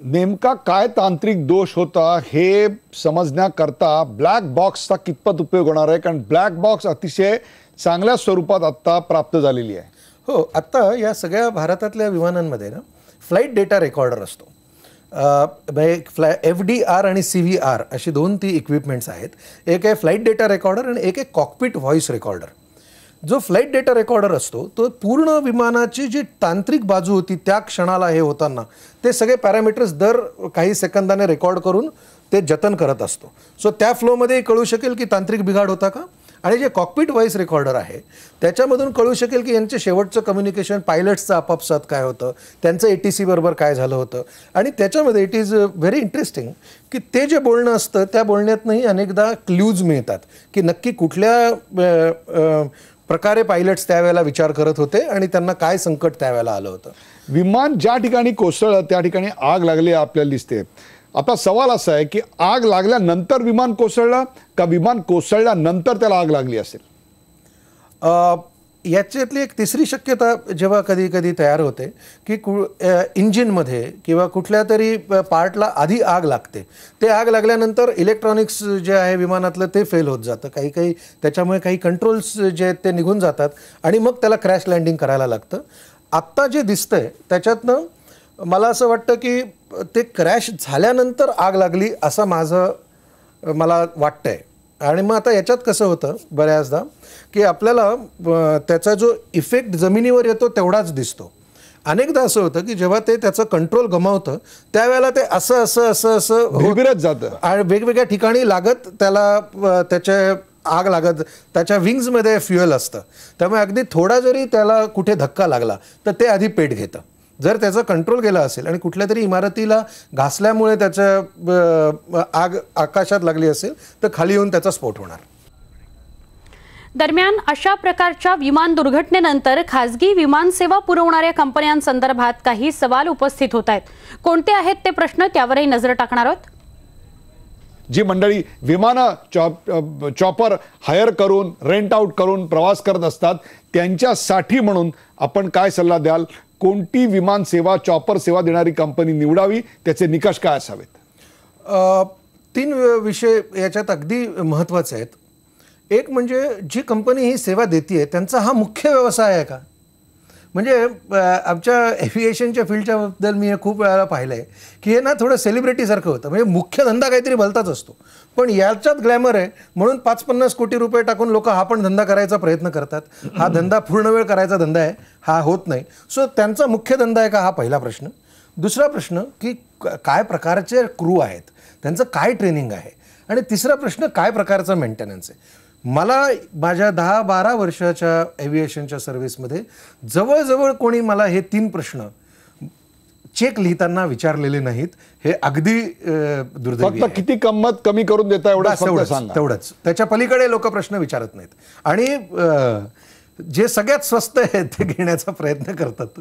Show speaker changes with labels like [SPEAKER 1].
[SPEAKER 1] नेमका काय तांत्रिक दोष होता हे समजण्याकरता ब्लॅक बॉक्सचा कितपत उपयोग होणार आहे? कारण ब्लॅक बॉक्स अतिशय चांगल्या स्वरूपात आत्ता प्राप्त झालेली आहे.
[SPEAKER 2] हो आत्ता या सगळ्या भारतातल्या विमानांमध्ये ना फ्लाईट डेटा रेकॉर्डर असतो. फ्लाय एफ डी आर आणि सी व्ही आर अशी दोन ती इक्विपमेंट्स आहेत. एक आहे फ्लाईट डेटा रेकॉर्डर आणि एक आहे कॉकपिट व्हॉइस रेकॉर्डर जो फ्लाईट डेटा रेकॉर्डर असतो तो पूर्ण विमानाची जी तांत्रिक बाजू होती त्या क्षणाला हे होताना ते सगळे पॅरामीटर्स दर काही सेकंदाने रेकॉर्ड करून ते जतन करत असतो. सो त्या फ्लोमध्ये कळू शकेल की तांत्रिक बिघाड होता का? आणि जे कॉकपिट व्हॉइस रेकॉर्डर आहे त्याच्यामधून कळू शकेल की यांचे शेवटचं कम्युनिकेशन पायलट्सचं आपापसात काय होतं त्यांचं ए टी सी बरोबर काय झालं होतं. आणि त्याच्यामध्ये इट इज व्हेरी इंटरेस्टिंग की ते जे बोलणं असतं त्या बोलण्यातनंही अनेकदा क्ल्यूज मिळतात की नक्की कुठल्या प्रकारे पायलट्स त्यावेळेला विचार करत होते आणि त्यांना काय संकट त्यावेळेला आलं होतं?
[SPEAKER 1] विमान ज्या ठिकाणी कोसळलं त्या ठिकाणी आग लागली आपल्याला दिसते आता सवाल असा आहे की आग लागल्यानंतर विमान कोसळलं का विमान कोसळल्यानंतर त्याला आग लागली असेल?
[SPEAKER 2] याच्यातली एक तिसरी शक्यता जेव्हा कधी कधी तयार होते की कु इंजिनमध्ये किंवा कुठल्या तरी पार्टला आधी आग लागते. ते आग लागल्यानंतर इलेक्ट्रॉनिक्स जे आहे विमानातलं ते फेल होत जातं. काही काही त्याच्यामुळे काही कंट्रोल्स जे आहेत ते निघून जातात आणि मग त्याला क्रॅश लँडिंग करायला लागतं. आत्ता जे दिसतंय त्याच्यातनं मला असं वाटतं की ते क्रॅश झाल्यानंतर आग लागली असं माझं मला वाटतंय. आणि मग आता याच्यात कसं होतं बऱ्याचदा की आपल्याला त्याचा जो इफेक्ट जमिनीवर येतो तेवढाच दिसतो. अनेकदा असं होतं की जेव्हा ते त्याचं कंट्रोल गमावतं त्यावेळेला ते असं असं असं असं
[SPEAKER 1] बिरबिरत जातं.
[SPEAKER 2] आणि वेगवेगळ्या ठिकाणी लागत त्याला त्याच्या आग लागत त्याच्या विंग्समध्ये फ्युएल असतं. त्यामुळे अगदी थोडा जरी त्याला कुठे धक्का लागला तर ते आधी पेट घेतं. जर त्याचा कंट्रोल गेला असेल आणि कुठल्या तरी इमारतीला घासल्यामुळे त्याच्या आग आकाशात लागली असेल तर खाली येऊन त्याचा स्फोट होणार.
[SPEAKER 3] दरम्यान अशा प्रकारच्या विमान दुर्घटनेनंतर खासगी विमान सेवा पुरवणाऱ्या कंपन्यांसंदर्भात काही सवाल उपस्थित होत आहेत. कोणते आहेत ते प्रश्न त्यावरही नजर टाकणार आहोत?
[SPEAKER 1] जी मंडळी विमानं चॉप चॉपर हायर करून रेंट आउट करून प्रवास करत असतात त्यांच्यासाठी म्हणून आपण काय सल्ला द्याल? कोणती विमान सेवा चॉपर सेवा देणारी कंपनी निवडावी त्याचे निकष काय असावेत?
[SPEAKER 2] तीन विषय याच्यात अगदी महत्त्वाचे आहेत. एक म्हणजे जी कंपनी ही सेवा देते त्यांचा हा मुख्य व्यवसाय आहे का? म्हणजे आमच्या एव्हिएशनच्या फील्डच्याबद्दल मी हे खूप वेळाला पाहिलं आहे की हे ना थोडं सेलिब्रिटीसारखं होतं. म्हणजे मुख्य धंदा काहीतरी भलताच असतो. पण याच्यात ग्लॅमर आहे. म्हणून पाच पन्नास कोटी रुपये टाकून लोक हा पण धंदा करायचा प्रयत्न करतात. हा धंदा पूर्ण वेळ करायचा धंदा आहे. हा होत नाही. सो त्यांचा मुख्य धंदा आहे का? हा पहिला प्रश्न. दुसरा प्रश्न की काय प्रकारचे क्रू आहेत? त्यांचं काय ट्रेनिंग आहे? आणि तिसरा प्रश्न काय प्रकारचा मेंटेनन्स आहे? मला माझ्या दहा बारा वर्षाच्या एव्हिएशनच्या सर्व्हिसमध्ये जवळजवळ कोणी मला हे तीन प्रश्न चेक लिहिताना विचारलेले नाहीत. हे अगदी
[SPEAKER 1] फक्त किती किंमत कमी करून देता एवढं
[SPEAKER 2] तेवढंच. त्याच्या पलीकडे लोक प्रश्न विचारत नाहीत. आणि जे सगळ्यात स्वस्त आहे ते घेण्याचा प्रयत्न करतात.